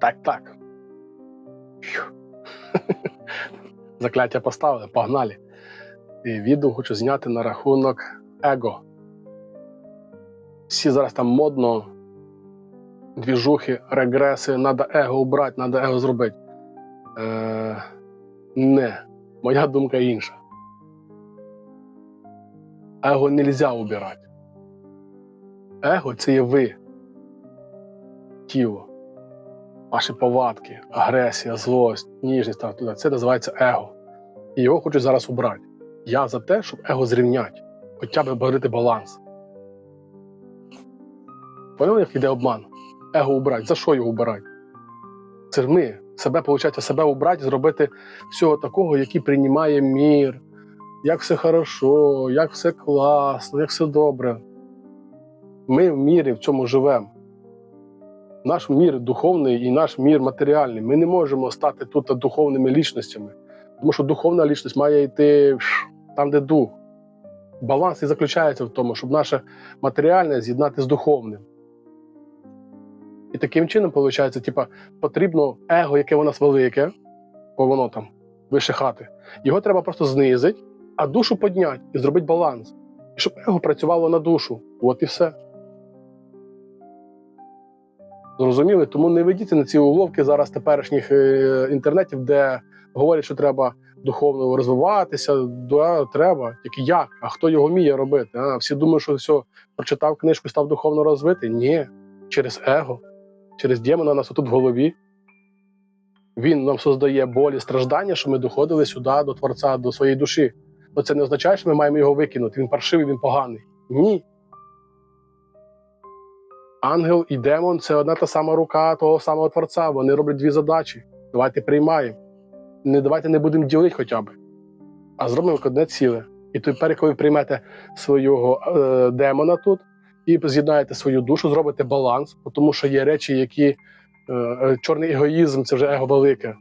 Так, так. Закляття поставили, погнали. І відео хочу зняти на рахунок его. Всі зараз там модно, двіжухи, регреси, треба его убрати, треба его зробити. Е, не, моя думка інша. Его нельзя убирати. Его це є ви. Тіло. Ваші повадки, агресія, злость, ніжність та туди. Це називається его. І його хочуть зараз убрати. Я за те, щоб его зрівняти, хоча б говорити баланс. Поняли, як йде обман? Его убрати. За що його убирати? Це ми. Себе, виходить, себе убрати, зробити всього такого, який приймає мір, як все хорошо, як все класно, як все добре. Ми в мірі в цьому живемо. Наш мір духовний і наш мір матеріальний. Ми не можемо стати тут духовними лічностями. Тому що духовна лічність має йти там, де дух. Баланс і заключається в тому, щоб наше матеріальне з'єднати з духовним. І таким чином, виходить, типа, потрібно его, яке у нас велике, бо воно там вище хати. Його треба просто знизити, а душу підняти і зробити баланс. І щоб его працювало на душу. От і все. Зрозуміли? Тому не ведіться на ці уловки зараз теперішніх е, інтернетів, де говорять, що треба духовно розвиватися. Да, треба. Тільки як? А хто його вміє робити? А, всі думають, що все, прочитав книжку став духовно розвити? Ні. Через его, через демона нас тут в голові. Він нам создає болі, страждання, що ми доходили сюди до Творця, до своєї душі. Але це не означає, що ми маємо його викинути. Він паршивий, він поганий. Ні. Ангел і демон це одна та сама рука того самого Творця. Вони роблять дві задачі. Давайте приймаємо. Не давайте не будемо ділити хоча б, а зробимо одне ціле. І тепер, коли ви приймете свого е, демона тут і з'єднаєте свою душу, зробите баланс, тому що є речі, які е, е, чорний егоїзм це вже его велике. Е,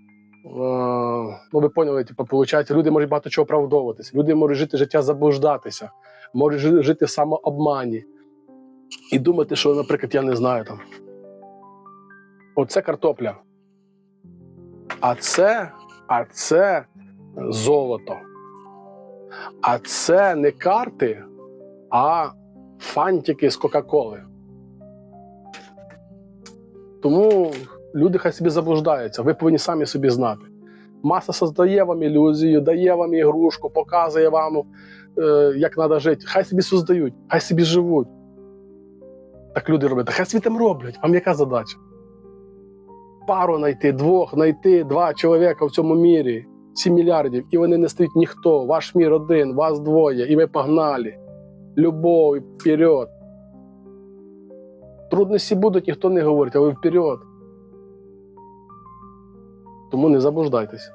ну, ви поняли, типу, виходить, люди можуть багато чого оправдовуватися. Люди можуть жити життя заблуждатися, можуть жити в самообмані і думати, що, наприклад, я не знаю там. Оце картопля. А це, а це золото. А це не карти, а фантики з Кока-Коли. Тому люди хай собі заблуждаються, ви повинні самі собі знати. Маса создає вам ілюзію, дає вам ігрушку, показує вам, е, як треба жити. Хай собі создають, хай собі живуть. Так люди роблять. Та Хай світом роблять. Вам яка задача? Пару знайти, двох знайти, два чоловіка в цьому мірі, 7 мільярдів, і вони не стають ніхто. Ваш мір один, вас двоє, і ви погнали. Любов вперед. Трудності будуть, ніхто не говорить, але вперед. Тому не заблуждайтесь.